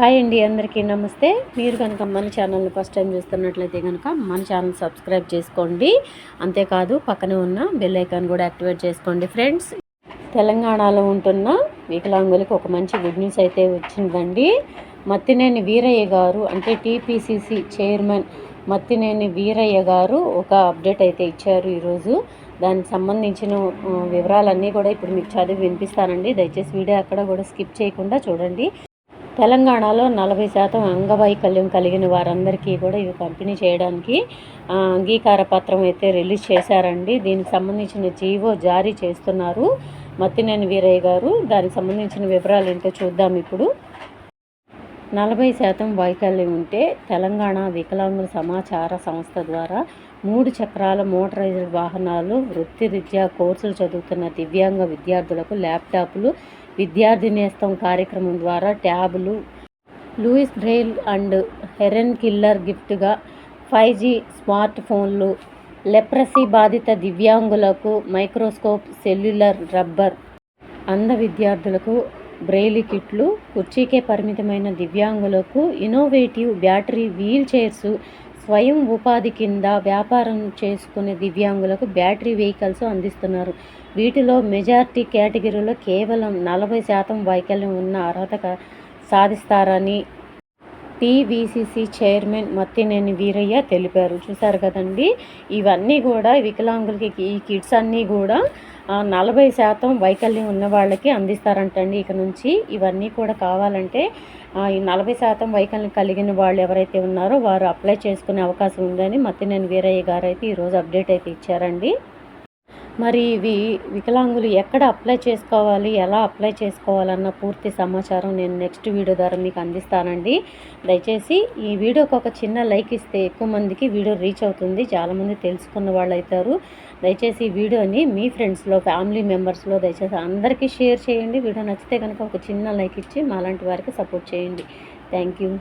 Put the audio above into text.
Hi అండి అందరికీ నమస్తే. మీరు కనుక మన ఛానల్ని ఫస్ట్ టైం చూస్తున్నట్లయితే కనుక మన ఛానల్ సబ్స్క్రైబ్ చేసుకోండి. అంతేకాదు పక్కనే ఉన్న బెల్ ఐకాన్ కూడా యాక్టివేట్ చేసుకోండి ఫ్రెండ్స్. తెలంగాణలో ఉంటున్న వికలాంగులకు ఒక మంచి గుడ్ న్యూస్ అయితే వచ్చిందండి. మత్తినేని వీరయ్య గారు అంటే టీపీసీసీ చైర్మన్ మత్తినేని వీరయ్య గారు ఒక అప్డేట్ అయితే ఇచ్చారు ఈరోజు. దానికి సంబంధించిన వివరాలన్నీ కూడా ఇప్పుడు మీకు చదివి వినిపిస్తానండి. దయచేసి వీడియో అక్కడ కూడా స్కిప్ చేయకుండా చూడండి. తెలంగాణలో నలభై శాతం అంగవైకల్యం కలిగిన వారందరికీ కూడా ఇవి పంపిణీ చేయడానికి అంగీకార పత్రం అయితే రిలీజ్ చేశారండి. దీనికి సంబంధించిన జీవో జారీ చేస్తున్నారు మత్తినేని వీరయ్య గారు. దానికి సంబంధించిన వివరాలు ఏంటో చూద్దాం ఇప్పుడు. నలభై శాతం వైకల్యం ఉంటే తెలంగాణ వికలాంగుల సమాచార సంస్థ ద్వారా మూడు చక్రాల మోటరైజ్డ్ వాహనాలు వృత్తిరీత్యా కోర్సులు చదువుతున్న దివ్యాంగ విద్యార్థులకు ల్యాప్టాప్లు విద్యార్థి నేస్తం కార్యక్రమం ద్వారా ట్యాబులు Louis Braille and Helen Keller గిఫ్ట్గా ఫైవ్ జీ స్మార్ట్ ఫోన్లు లెప్రసీ బాధిత దివ్యాంగులకు మైక్రోస్కోప్ సెల్యులర్ రబ్బర్ అంధ విద్యార్థులకు బ్రెయిలీ కిట్లు కుర్చీకే పరిమితమైన దివ్యాంగులకు ఇన్నోవేటివ్ బ్యాటరీ వీల్ చైర్స్ స్వయం ఉపాధి కింద వ్యాపారం చేసుకునే దివ్యాంగులకు బ్యాటరీ వెహికల్స్ అందిస్తున్నారు. వీటిలో మెజార్టీ కేటగిరీలో కేవలం నలభై శాతం వైకల్యం ఉన్న అర్హత సాధిస్తారని టీవీసీసీ చైర్మన్ మత్తినేని వీరయ్య తెలిపారు. చూశారు కదండి? ఇవన్నీ కూడా వికలాంగులకి ఈ కిట్స్ అన్నీ కూడా నలభై శాతం వైకల్యం ఉన్న వాళ్ళకి అందిస్తారంటండి. ఇక నుంచి ఇవన్నీ కూడా కావాలంటే ఈ నలభై శాతం వైకల్యం కలిగిన వాళ్ళు ఎవరైతే ఉన్నారో వారు అప్లై చేసుకునే అవకాశం ఉందని మత్తినేని వీరయ్య గారు అయితే ఈరోజు అప్డేట్ అయితే ఇచ్చారండి. మరి ఇవి వికలాంగులు ఎక్కడ అప్లై చేసుకోవాలి ఎలా అప్లై చేసుకోవాలన్న పూర్తి సమాచారం నేను నెక్స్ట్ వీడియో ద్వారా మీకు అందిస్తానండి. దయచేసి ఈ వీడియోకి ఒక చిన్న లైక్ ఇస్తే ఎక్కువ మందికి వీడియో రీచ్ అవుతుంది చాలామంది తెలుసుకున్న వాళ్ళు అవుతారు. దయచేసి ఈ వీడియోని మీ ఫ్రెండ్స్లో ఫ్యామిలీ మెంబర్స్లో దయచేసి అందరికీ షేర్ చేయండి. వీడియో నచ్చితే కనుక ఒక చిన్న లైక్ ఇచ్చి మాలాంటి వారికి సపోర్ట్ చేయండి. Thank you.